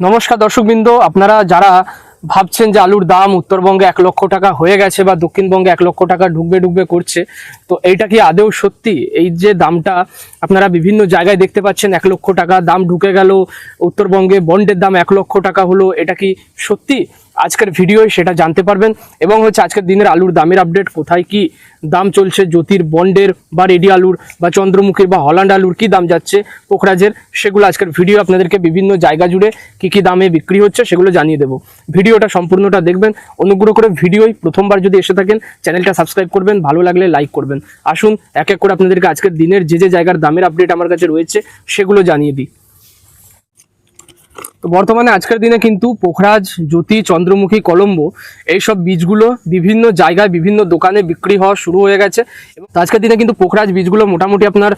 নমস্কার দর্শকবৃন্দ, আপনারা যারা ভাবছেন যে আলুর দাম উত্তরবঙ্গে এক লক্ষ টাকা হয়ে গেছে বা দক্ষিণবঙ্গে এক লক্ষ টাকা ঢুকবে ঢুকবে করছে, তো এইটা কি আদেও সত্যি? এই যে দামটা আপনারা বিভিন্ন জায়গায় দেখতে পাচ্ছেন এক লক্ষ টাকা দাম ঢুকে গেল। উত্তরবঙ্গে বন্ডের দাম এক লক্ষ টাকা হলো, এটা কি সত্যি? আজকের ভিডিওয় সেটা জানতে পারবেন। এবং হচ্ছে আজকের দিনের আলুর দামের আপডেট কোথায় কি দাম চলছে? জ্যোতির বন্ডের বা রেডি আলুর বা চন্দ্রমুখীর বা হল্যান্ড আলুর কি দাম যাচ্ছে? পোখরাজের সেগুলো আজকের ভিডিও আপনাদেরকে বিভিন্ন জায়গা জুড়ে কি কি দামে বিক্রি হচ্ছে সেগুলো জানিয়ে দেবো। ভিডিওটা সম্পূর্ণটা দেখবেন। অনুগ্রহ করে ভিডিওই প্রথমবার যদি এসে থাকেন, চ্যানেলটা সাবস্ক্রাইব করবেন, ভালো লাগলে লাইক করবেন। আসুন, এক এক করে আপনাদেরকে আজকের দিনের যে যে জায়গার দামের আপডেট আমার কাছে রয়েছে সেগুলো জানিয়ে দিই। তো বর্তমানে আজকের দিনে কিন্তু পোখরাজ, জ্যোতি, চন্দ্রমুখী, কলম্বো এইসব বীজগুলো বিভিন্ন জায়গায় বিভিন্ন দোকানে বিক্রি হওয়া শুরু হয়ে গেছে। এবং আজকের দিনে কিন্তু পোখরাজ বীজগুলো মোটামুটি আপনার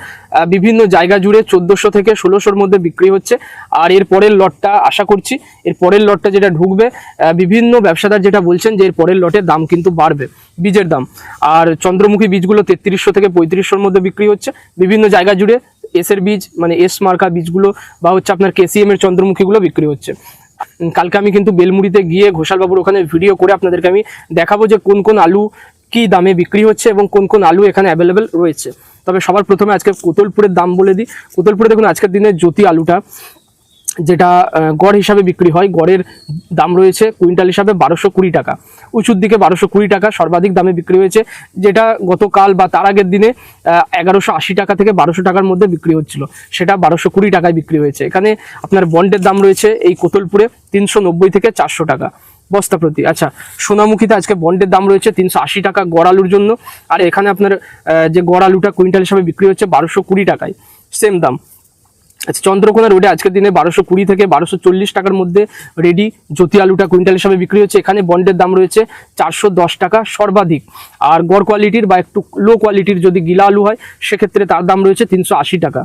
বিভিন্ন জায়গা জুড়ে চোদ্দোশো থেকে ষোলোশোর মধ্যে বিক্রি হচ্ছে। আর এর পরের লটটা আশা করছি, এর পরের লটটা যেটা ঢুকবে বিভিন্ন ব্যবসাদার যেটা বলছেন যে এর পরের লটের দাম কিন্তু বাড়বে, বীজের দাম। আর চন্দ্রমুখী বীজগুলো তেত্রিশশো থেকে পঁয়ত্রিশশোর মধ্যে বিক্রি হচ্ছে। বিভিন্ন জায়গা জুড়ে এসের বীজ মানে এস মার্কা বীজগুলো বা হচ্ছে আপনার কেসিএম এর চন্দ্রমুখীগুলো বিক্রি হচ্ছে। কালকে আমি কিন্তু বেলমুড়িতে গিয়ে ঘোষালবাবুর ওখানে ভিডিও করে আপনাদেরকে আমি দেখাবো যে কোন কোন আলু কি দামে বিক্রি হচ্ছে এবং কোন কোন আলু এখানে অ্যাভেলেবেল রয়েছে। তবে সবার প্রথমে আজকে কোতলপুরের দাম বলে দিই। কোতলপুরে দেখুন আজকের দিনে জ্যোতি আলুটা। যেটা গড় হিসাবে বিক্রি হয়, গড়ের দাম রয়েছে কুইন্টাল হিসাবে বারোশো কুড়ি টাকা। উঁচুর দিকে বারোশো কুড়ি টাকা, সর্বাধিক দামে বিক্রি হয়েছে, যেটা গতকাল বা তার আগের দিনে এগারোশো আশি টাকা থেকে বারোশো টাকার মধ্যে বিক্রি হচ্ছিল। সেটা বারোশো কুড়ি টাকায় বিক্রি হয়েছে। এখানে আপনার বন্ডের দাম রয়েছে এই কোতলপুরে তিনশো নব্বই থেকে চারশো টাকা বস্তা প্রতি। আচ্ছা সোনামুখীতে আজকে বন্ডের দাম রয়েছে তিনশো আশি টাকা গড় আলুর জন্য। আর এখানে আপনার যে গড় আলুটা কুইন্টাল হিসাবে বিক্রি হচ্ছে বারোশো কুড়ি টাকায়। সেম দাম। আচ্ছা চন্দ্রকোনা রোডে আজকের দিনে বারোশো কুড়ি থেকে বারোশো চল্লিশ টাকার মধ্যে রেডি জ্যোতি আলুটা কুইন্টাল হিসাবে বিক্রি হচ্ছে। এখানে বন্ডের দাম রয়েছে চারশো দশ টাকা সর্বাধিক। আর গড় কোয়ালিটির বা একটু লো কোয়ালিটির যদি গিলা আলু হয়, সেক্ষেত্রে তার দাম রয়েছে তিনশো আশি টাকা।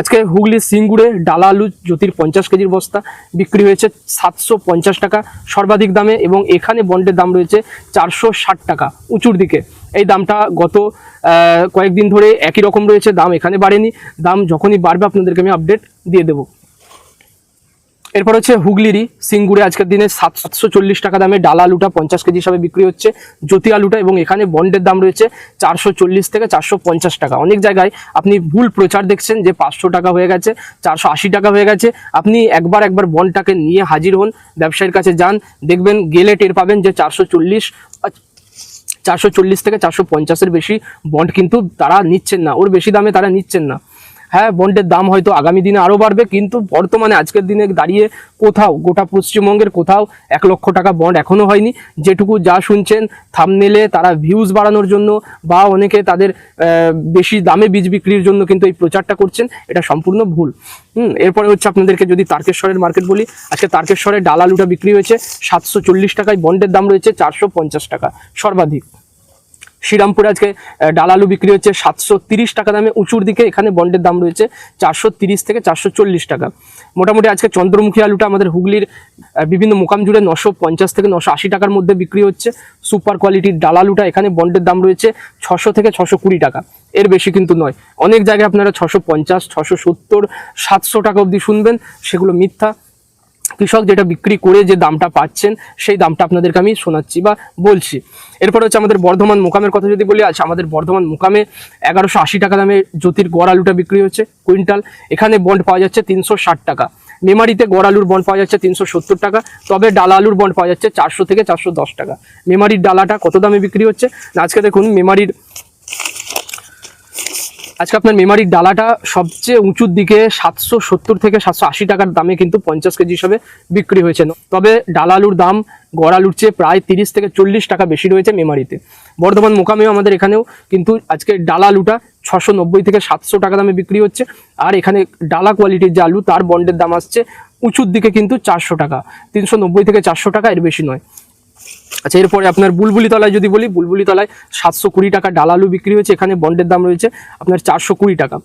আজকে হুগলির সিঙ্গুরে ডালা আলু জ্যোতির পঞ্চাশ কেজির বস্তা বিক্রি হয়েছে সাতশো পঞ্চাশ টাকা সর্বাধিক দামে এবং এখানে বন্ডের দাম রয়েছে চারশো ষাট টাকা। উঁচুর দিকে এই দামটা গত কয়েকদিন ধরে একই রকম রয়েছে, দাম এখানে বাড়েনি। দাম যখনই বাড়বে আপনাদেরকে আমি আপডেট দিয়ে দেবো। এরপর হচ্ছে হুগলিরই সিঙ্গুরে আজকের দিনে সাত সাতশো চল্লিশ টাকা দামে ডালা আলুটা পঞ্চাশ কেজি হিসাবে বিক্রি হচ্ছে, জ্যোতি আলুটা এবং এখানে বন্ডের দাম রয়েছে চারশো চল্লিশ থেকে চারশো পঞ্চাশ টাকা। অনেক জায়গায় আপনি ভুল প্রচার দেখছেন যে পাঁচশো টাকা হয়ে গেছে, চারশো আশি টাকা হয়ে গেছে। আপনি একবার একবার বন্ডটাকে নিয়ে হাজির হন, ব্যবসায়ীর কাছে যান, দেখবেন গেলে টের পাবেন যে চারশো চল্লিশ চারশো চল্লিশ থেকে চারশো পঞ্চাশের বেশি বন্ড কিন্তু তারা নিচ্ছেন না। ওর বেশি দামে তারা নিচ্ছেন না। হ্যাঁ বন্ডের দাম হয়তো আগামী দিনে আরও বাড়বে, কিন্তু বর্তমানে আজকের দিনে দাঁড়িয়ে কোথাও, গোটা পশ্চিমবঙ্গের কোথাও এক লক্ষ টাকা বন্ড এখনও হয়নি। যেটুকু যা শুনছেন থামনেলে তারা ভিউজ বাড়ানোর জন্য বা অনেকে তাদের বেশি দামে বীজ বিক্রির জন্য কিন্তু এই প্রচারটা করছেন, এটা সম্পূর্ণ ভুল। হুম, এরপরে হচ্ছে আপনাদেরকে যদি তারকেশ্বরের মার্কেট বলি, আজকে তারকেশ্বরের ডাল আলুটা বিক্রি হয়েছে সাতশো চল্লিশ টাকায় বন্ডের দাম রয়েছে চারশো পঞ্চাশ টাকা, সর্বাধিক। শ্রীরামপুরে আজকে আহ, ডাল আলু বিক্রি হচ্ছে সাতশো টাকা দামে। উঁচুর দিকে এখানে বন্ডের দাম রয়েছে চারশো থেকে চারশো চল্লিশ টাকা। মোটামুটি আজকে চন্দ্রমুখী আলুটা আমাদের হুগলির বিভিন্ন মোকাম জুড়ে নশো থেকে নশো টাকার মধ্যে বিক্রি হচ্ছে। সুপার কোয়ালিটির ডাল আলুটা এখানে বন্ডের দাম রয়েছে ছশো থেকে ছশো টাকা। এর বেশি কিন্তু নয়। অনেক জায়গায় আপনারা ছশো পঞ্চাশ ছশো সত্তর সাতশো টাকা অবধি শুনবেন। সেগুলো মিথ্যা। কৃষক যেটা বিক্রি করে যে দামটা পাচ্ছেন, সেই দামটা আপনাদেরকে আমি শোনাচ্ছি বা বলছি। এরপর হচ্ছে আমাদের বর্ধমান মোকামের কথা যদি বলি আচ্ছা আমাদের বর্ধমান মোকামে এগারোশো আশি টাকা দামে জ্যোতির গড় আলুটা বিক্রি হচ্ছে, কুইন্টাল। এখানে বন্ড পাওয়া যাচ্ছে তিনশো ষাট টাকা। মেমারিতে গড় আলুর বন্ড পাওয়া যাচ্ছে তিনশো সত্তর টাকা। তবে ডালা আলুর বন্ড পাওয়া যাচ্ছে চারশো থেকে চারশো দশ টাকা। মেমারির ডালাটা কত দামে বিক্রি হচ্ছে? আজকে দেখুন, মেমারির আজকে আপনার মেমারির ডালাটা সবচেয়ে উঁচুর দিকে সাতশো সত্তর থেকে সাতশো আশি টাকার দামে কিন্তু পঞ্চাশ কেজি হিসাবে বিক্রি হয়েছে। তবে ডাল আলুর দাম গড় আলুর চেয়ে প্রায় তিরিশ থেকে চল্লিশ টাকা বেশি রয়েছে মেমারিতে। বর্ধমান মোকামেও আমাদের এখানেও কিন্তু আজকে ডাল আলুটা ছশো নব্বই থেকে সাতশো টাকা দামে বিক্রি হচ্ছে। আর এখানে ডালা কোয়ালিটির যে আলু, তার বন্ডের দাম আসছে উঁচুর দিকে কিন্তু চারশো টাকা। তিনশো নব্বই থেকে চারশো টাকা এর বেশি নয়। আচ্ছা এরপরে আপনার বুলবুলি তলায় যদি বলি, বুলবুলি তলায় সাতশো কুড়ি টাকা ডাল আলু বিক্রি হয়েছে, এখানে বন্ডের দাম রয়েছে আপনার চারশো কুড়ি টাকা।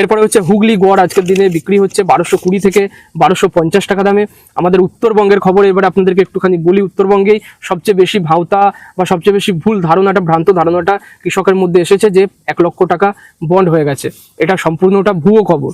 এরপরে হচ্ছে হুগলি গড় আজকের দিনে বিক্রি হচ্ছে বারোশো কুড়ি থেকে বারোশো পঞ্চাশ টাকা দামে। আমাদের উত্তরবঙ্গের খবর, এবার আপনাদেরকে একটুখানি বলি উত্তরবঙ্গেই সবচেয়ে বেশি ভাওতা বা সবচেয়ে বেশি ভুল ধারণাটা, ভ্রান্ত ধারণাটা কৃষকের মধ্যে এসেছে যে এক লক্ষ টাকা বন্ড হয়ে গেছে। এটা সম্পূর্ণটা ভুয়ো খবর।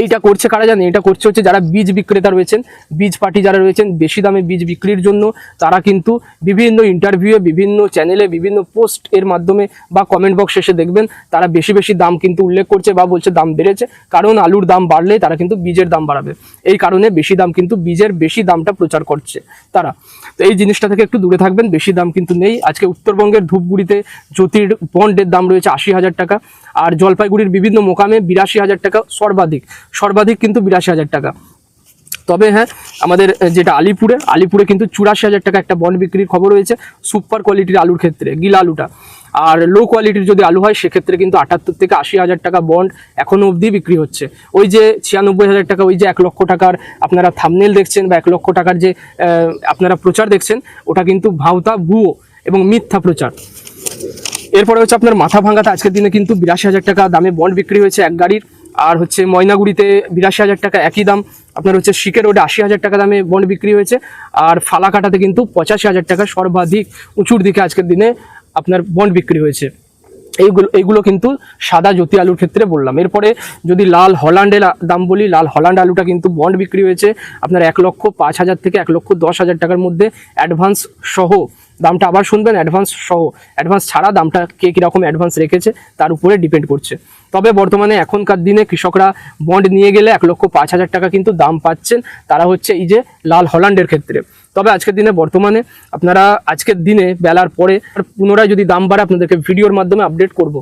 এইটা করছে কারা জানে এটা করছে হচ্ছে যারা বীজ বিক্রেতা রয়েছেন, বীজ পার্টি যারা রয়েছেন, বেশি দামে বীজ বিক্রির জন্য তারা কিন্তু বিভিন্ন ইন্টারভিউয়ে বিভিন্ন চ্যানেলে বিভিন্ন পোস্ট এর মাধ্যমে বা কমেন্ট বক্স এসে দেখবেন, তারা বেশি বেশি দাম কিন্তু উল্লেখ করছে বা বলছে দাম বেড়েছে, কারণ আলুর দাম বাড়লে তারা কিন্তু বীজের দাম বাড়াবে। এই কারণে বেশি দাম কিন্তু বীজের বেশি দামটা প্রচার করছে তারা। তো এই জিনিসটা থেকে একটু দূরে থাকবেন, বেশি দাম কিন্তু নেই। আজকে উত্তরবঙ্গের ধূপগুড়িতে জ্যোতির বন্ডের দাম রয়েছে আশি হাজার টাকা, আর জলপাইগুড়ির বিভিন্ন মোকামে বিরাশি হাজার টাকা সর্বাধিক। সর্বাধিক কিন্তু বিরাশি হাজার টাকা। তবে হ্যাঁ আমাদের যেটা আলিপুরে আলিপুরে কিন্তু চুরাশি হাজার টাকা একটা বন্ড বিক্রির খবর রয়েছে, সুপার কোয়ালিটির আলুর ক্ষেত্রে, গিল আলুটা। আর লো কোয়ালিটির যদি আলু হয়, সেক্ষেত্রে কিন্তু আটাত্তর থেকে আশি হাজার টাকা বন্ড এখনও অবধি বিক্রি হচ্ছে। ওই যে ছিয়ানব্বই হাজার টাকা, ওই যে এক লক্ষ টাকার আপনারা থামনেল দেখছেন বা এক লক্ষ টাকার যে আপনারা প্রচার দেখছেন, ওটা কিন্তু ভাওতা ভুয়ো এবং মিথ্যা প্রচার। এরপরে হচ্ছে আপনার মাথা ভাঙাতে আজকের দিনে কিন্তু বিরাশি হাজার টাকা দামে বন্ড বিক্রি হয়েছে এক গাড়ির। আর হচ্ছে ময়নাগুড়িতে বিরাশি হাজার টাকা একই দাম। আপনার হচ্ছে শিকের রোডে আশি হাজার টাকা দামে বন্ড বিক্রি হয়েছে। আর ফালাকাটাতে কিন্তু পঁচাশি হাজার টাকা সর্বাধিক উঁচুর দিকে আজকের দিনে আপনার বন্ড বিক্রি হয়েছে। এইগুলো এইগুলো কিন্তু সাদা জ্যোতি আলুর ক্ষেত্রে বললাম। এরপরে যদি লাল হল্যান্ডের দাম বলি, লাল হল্যান্ড আলুটা কিন্তু বন্ড বিক্রি হয়েছে। আপনার এক লক্ষ পাঁচ হাজার থেকে এক লক্ষ দশ হাজার টাকার মধ্যে অ্যাডভান্স সহ দামটা আবার শুনবেন অ্যাডভান্স সহ অ্যাডভান্স ছাড়া দামটা কে কীরকম অ্যাডভান্স রেখেছে তার উপরে ডিপেন্ড করছে। তবে বর্তমানে এখনকার দিনে কৃষকরা বন্ড নিয়ে গেলে এক লক্ষ পাঁচ হাজার টাকা কিন্তু দাম পাচ্ছেন। তারা হচ্ছে এই যে লাল হল্যান্ডের ক্ষেত্রে। তবে আজকের দিনে বর্তমানে আপনারা আজকের দিনে বেলার পরে পুনরায় যদি দাম বাড়ে আপনাদেরকে ভিডিওর মাধ্যমে আপডেট করব।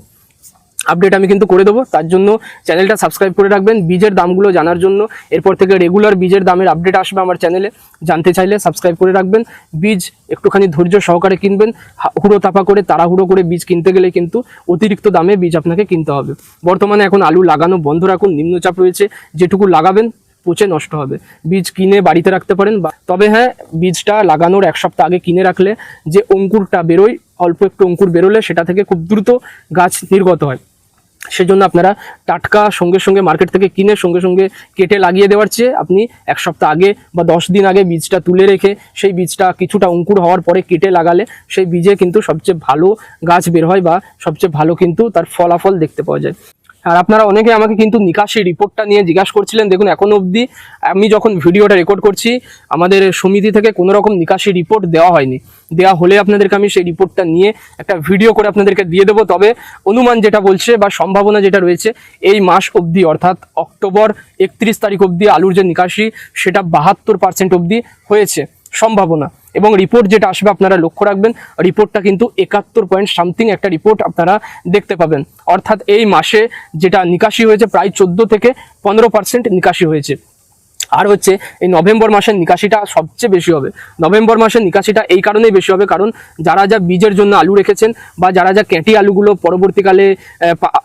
আপডেট আমি কিন্তু করে দেবো। তার জন্য চ্যানেলটা সাবস্ক্রাইব করে রাখবেন। বীজের দামগুলো জানার জন্য। এরপর থেকে রেগুলার বীজের দামের আপডেট আসবে আমার চ্যানেলে জানতে চাইলে সাবস্ক্রাইব করে রাখবেন। বীজ একটুখানি ধৈর্য সহকারে কিনবেন। হুড়ো তাপা করে, তাড়াহুড়ো করে বীজ কিনতে গেলে কিন্তু অতিরিক্ত দামে বীজ আপনাকে কিনতে হবে। বর্তমানে এখন আলু লাগানো বন্ধ রাখুন। নিম্নচাপ রয়েছে। যেটুকু লাগাবেন, পচে নষ্ট হবে। বীজ কিনে বাড়িতে রাখতে পারেন তবে হ্যাঁ বীজটা লাগানোর এক সপ্তাহ আগে কিনে রাখলে যে অঙ্কুরটা বেরোয়, অল্প একটু অঙ্কুর বেরোলে সেটা থেকে খুব দ্রুত গাছ নির্গত হয়। সেজন্য আপনারা টাটকা সঙ্গে সঙ্গে মার্কেট থেকে কিনে সঙ্গে সঙ্গে কেটে লাগিয়ে দেওয়ার চেয়ে আপনি এক সপ্তাহ আগে বা দশ দিন আগে বীজটা তুলে রেখে সেই বীজটা কিছুটা অঙ্কুর হওয়ার পরে কেটে লাগালে সেই বীজে কিন্তু সবচেয়ে ভালো গাছ বের হয় বা সবচেয়ে ভালো কিন্তু তার ফলাফল দেখতে পাওয়া যায়। আর আপনারা অনেকে আমাকে কিন্তু নিকাশি রিপোর্টটা নিয়ে জিজ্ঞাসা করছিলেন, দেখুন এখনও অবধি আমি যখন ভিডিওটা রেকর্ড করছি, আমাদের সমিতি থেকে কোনো রকম নিকাশি রিপোর্ট দেওয়া হয়নি। দেওয়া হলে আপনাদেরকে আমি সেই রিপোর্টটা নিয়ে একটা ভিডিও করে আপনাদেরকে দিয়ে দেবো। তবে অনুমান যেটা বলছে বা সম্ভাবনা যেটা রয়েছে, এই মাস অবধি অর্থাৎ অক্টোবর একত্রিশ তারিখ অবধি আলুর যে নিকাশি, সেটা বাহাত্তর পার্সেন্ট অবধি হয়েছে। সম্ভাবনা। এবং রিপোর্ট যেটা আসবে, আপনারা লক্ষ্য রাখবেন রিপোর্টটা কিন্তু একাত্তর পয়েন্ট সামথিং একটা রিপোর্ট আপনারা দেখতে পাবেন। অর্থাৎ এই মাসে যেটা নিকাশি হয়েছে, প্রায় চোদ্দ থেকে পনেরো পার্সেন্ট নিকাশি হয়েছে। আর হচ্ছে এই নভেম্বর মাসের নিকাশিটা সবচেয়ে বেশি হবে। নভেম্বর মাসের নিকাশিটা এই কারণেই বেশি হবে, কারণ যারা যা বীজের জন্য আলু রেখেছেন বা যারা যা ক্যাঁটি আলুগুলো পরবর্তীকালে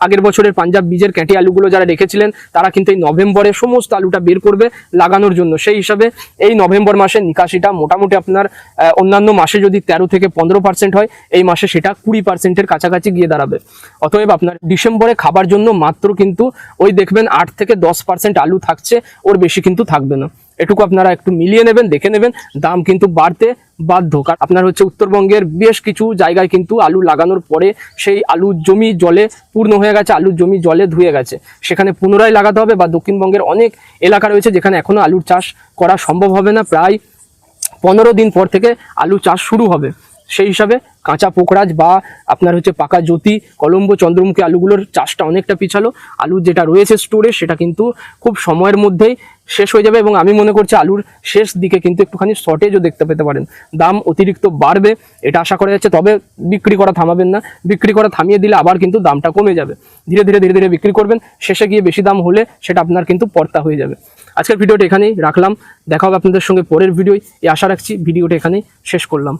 আগের বছরের পাঞ্জাব বীজের ক্যাঁটি আলুগুলো যারা রেখেছিলেন, তারা কিন্তু এই নভেম্বরে সমস্ত আলুটা বের করবে লাগানোর জন্য। সেই হিসাবে এই নভেম্বর মাসের নিকাশিটা মোটামুটি আপনার অন্যান্য মাসে যদি তেরো থেকে পনেরো পার্সেন্ট হয়, এই মাসে সেটা কুড়ি পার্সেন্টের কাছাকাছি গিয়ে দাঁড়াবে। অতএব আপনার ডিসেম্বরে খাবার জন্য মাত্র কিন্তু ওই দেখবেন আট থেকে দশ পার্সেন্ট আলু থাকছে, ওর বেশি কিন্তু থাকবে না। এটুকু আপনারা একটু মিলিয়ে নেবেন, দেখে নেবেন। দাম কিন্তু বাড়তে বাধ্য। কারণ আপনার হচ্ছে উত্তরবঙ্গের বেশ কিছু জায়গায় কিন্তু আলু লাগানোর পরে সেই আলু জমি জলে পূর্ণ হয়ে গেছে, আলুর জমি জলে ধুয়ে গেছে। সেখানে পুনরায় লাগাতে হবে বা দক্ষিণবঙ্গের অনেক এলাকা রয়েছে যেখানে এখনও আলুর চাষ করা সম্ভব হবে না। প্রায় পনেরো দিন পর থেকে আলু চাষ শুরু হবে। সেই হিসাবে কাঁচা পোকরাজ বা আপনার হচ্ছে পাকা জ্যোতি, কলম্বো, চন্দ্রমুখী আলুগুলোর চাষটা অনেকটা পিছালো। আলু যেটা রয়েছে স্টোরে সেটা কিন্তু খুব সময়ের মধ্যেই শেষ হয়ে যাবে এবং আমি মনে করছি আলুর শেষ দিকে কিন্তু একটুখানি শর্টেজও দেখতে পেতে পারেন। দাম অতিরিক্ত বাড়বে, এটা আশা করা যাচ্ছে, তবে বিক্রি করা থামাবেন না। বিক্রি করা থামিয়ে দিলে আবার কিন্তু দামটা কমে যাবে। ধীরে ধীরে ধীরে ধীরে বিক্রি করবেন, শেষে গিয়ে বেশি দাম হলে সেটা আপনার কিন্তু পর্তা হয়ে যাবে। আজকের ভিডিওটা এখানেই রাখলাম। দেখা হবে আপনাদের সঙ্গে পরের ভিডিওয়। এই আশা রাখছি ভিডিওটা এখানেই শেষ করলাম।